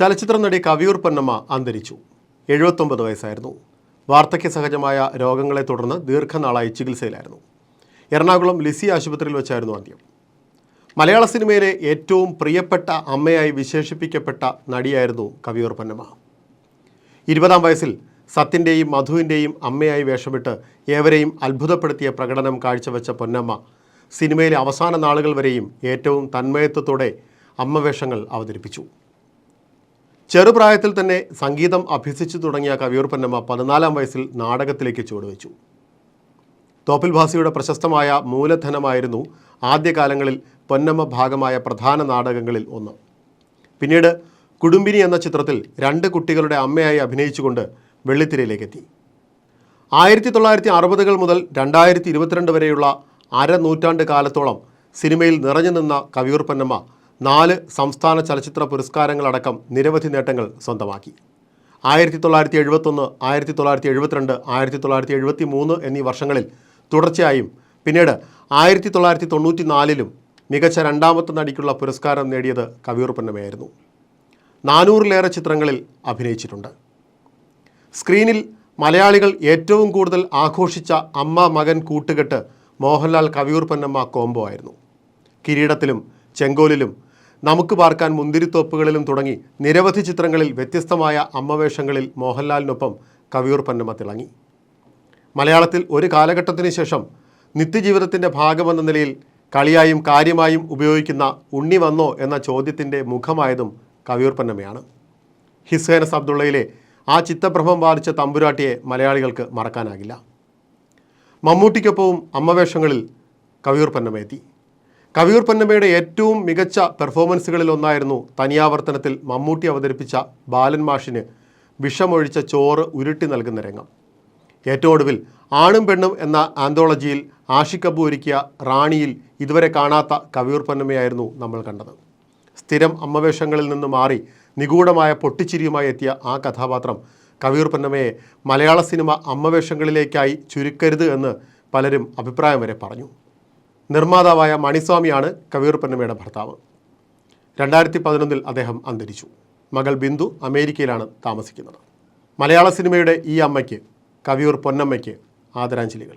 ചലച്ചിത്ര നടി കവിയൂർ പൊന്നമ്മ അന്തരിച്ചു. എഴുപത്തൊമ്പത് വയസ്സായിരുന്നു. വാർദ്ധക്യ സഹജമായ രോഗങ്ങളെ തുടർന്ന് ദീർഘനാളായി ചികിത്സയിലായിരുന്നു. എറണാകുളം ലിസി ആശുപത്രിയിൽ വെച്ചായിരുന്നു അന്ത്യം. മലയാള സിനിമയിലെ ഏറ്റവും പ്രിയപ്പെട്ട അമ്മയായി വിശേഷിപ്പിക്കപ്പെട്ട നടിയായിരുന്നു കവിയൂർ പൊന്നമ്മ. ഇരുപതാം വയസ്സിൽ സത്യന്റെയും മധുവിന്റെയും അമ്മയായി വേഷമിട്ട് ഏവരെയും അത്ഭുതപ്പെടുത്തിയ പ്രകടനം കാഴ്ചവെച്ച പൊന്നമ്മ സിനിമയിലെ അവസാന നാളുകൾ വരെയും ഏറ്റവും തന്മയത്വത്തോടെ അമ്മവേഷങ്ങൾ അവതരിപ്പിച്ചു. ചെറുപ്രായത്തിൽ തന്നെ സംഗീതം അഭ്യസിച്ചു തുടങ്ങിയ കവിയൂർ പൊന്നമ്മ പതിനാലാം വയസ്സിൽ നാടകത്തിലേക്ക് ചുവടുവെച്ചു. തോപ്പിൽ ഭാസിയുടെ പ്രശസ്തമായ മൂലധനമായിരുന്നു ആദ്യകാലങ്ങളിൽ പൊന്നമ്മ ഭാഗമായ പ്രധാന നാടകങ്ങളിൽ ഒന്ന്. പിന്നീട് കുടുംബിനി എന്ന ചിത്രത്തിൽ രണ്ട് കുട്ടികളുടെ അമ്മയായി അഭിനയിച്ചുകൊണ്ട് വെള്ളിത്തിരയിലേക്കെത്തി. ആയിരത്തി തൊള്ളായിരത്തി അറുപതുകൾ മുതൽ രണ്ടായിരത്തി ഇരുപത്തിരണ്ട് വരെയുള്ള അരനൂറ്റാണ്ട് കാലത്തോളം സിനിമയിൽ നിറഞ്ഞു നിന്ന കവിയൂർ പൊന്നമ്മ നാല് സംസ്ഥാന ചലച്ചിത്ര പുരസ്കാരങ്ങളടക്കം നിരവധി നേട്ടങ്ങൾ സ്വന്തമാക്കി. ആയിരത്തി തൊള്ളായിരത്തി എഴുപത്തൊന്ന് ആയിരത്തി തൊള്ളായിരത്തി എഴുപത്തിരണ്ട് ആയിരത്തി തൊള്ളായിരത്തി എഴുപത്തി മൂന്ന് എന്നീ വർഷങ്ങളിൽ തുടർച്ചയായും പിന്നീട് ആയിരത്തി തൊള്ളായിരത്തി തൊണ്ണൂറ്റി നാലിലും മികച്ച രണ്ടാമത്തെ നടിക്കുള്ള പുരസ്കാരം നേടിയത് കവിയൂർ പൊന്നമ്മയായിരുന്നു. നാനൂറിലേറെ ചിത്രങ്ങളിൽ അഭിനയിച്ചിട്ടുണ്ട്. സ്ക്രീനിൽ മലയാളികൾ ഏറ്റവും കൂടുതൽ ആഘോഷിച്ച അമ്മ മകൻ കൂട്ടുകെട്ട് മോഹൻലാൽ കവിയൂർ പൊന്നമ്മ കോംബോ ആയിരുന്നു. കിരീടത്തിലും ചെങ്കോലിലും നമുക്ക് പാർക്കാൻ മുന്തിരിത്തോപ്പുകളിലും തുടങ്ങി നിരവധി ചിത്രങ്ങളിൽ വ്യത്യസ്തമായ അമ്മവേഷങ്ങളിൽ മോഹൻലാലിനൊപ്പം കവിയൂർ പന്നമ്മ തിളങ്ങി മലയാളത്തിൽ ഒരു കാലഘട്ടത്തിന് ശേഷം നിത്യജീവിതത്തിന്റെ ഭാഗമെന്ന നിലയിൽ കളിയായും കാര്യമായും ഉപയോഗിക്കുന്ന ഉണ്ണി വന്നോ എന്ന ചോദ്യത്തിന്റെ മുഖമായതും കവിയൂർ പന്നമ്മയാണ് ഹിസ്ഹേനസ് അബ്ദുള്ളയിലെ ആ ചിത്തഭ്രമം ബാധിച്ച തമ്പുരാട്ടിയെ മലയാളികൾക്ക് മറക്കാനാകില്ല. മമ്മൂട്ടിക്കൊപ്പവും അമ്മവേഷങ്ങളിൽ കവിയൂർ പന്നമ്മ എത്തി കവിയൂർ പൊന്നമ്മയുടെ ഏറ്റവും മികച്ച പെർഫോമൻസുകളിൽ ഒന്നായിരുന്നു തനിയാവർത്തനത്തിൽ മമ്മൂട്ടി അവതരിപ്പിച്ച ബാലൻ മാഷിന് വിഷമൊഴിച്ച ചോറ് ഉരുട്ടി നൽകുന്ന രംഗം. ഏറ്റവും ഒടുവിൽ ആണും പെണ്ണും എന്ന ആന്തോളജിയിൽ ആഷിക് കപൂർ ഒരുക്കിയ റാണിയിൽ ഇതുവരെ കാണാത്ത കവിയൂർ പൊന്നമ്മയായിരുന്നു നമ്മൾ കണ്ടത്. സ്ഥിരം അമ്മവേഷങ്ങളിൽ നിന്ന് മാറി നിഗൂഢമായ പൊട്ടിച്ചിരിയുമായി എത്തിയ ആ കഥാപാത്രം കവിയൂർ പൊന്നമ്മയെ മലയാള സിനിമ അമ്മവേഷങ്ങളിലേക്കായി ചുരുക്കരുത് എന്ന് പലരും അഭിപ്രായം വരെ പറഞ്ഞു. നിർമ്മാതാവായ മണിസ്വാമിയാണ് പൊന്നമ്മയുടെ ഭർത്താവ്. രണ്ടായിരത്തി പതിനൊന്നിൽ അദ്ദേഹം അന്തരിച്ചു. മകൾ ബിന്ദു അമേരിക്കയിലാണ് താമസിക്കുന്നത്. മലയാള സിനിമയുടെ ഈ അമ്മയ്ക്ക് കവിയൂർ പൊന്നമ്മയ്ക്ക് ആദരാഞ്ജലികൾ.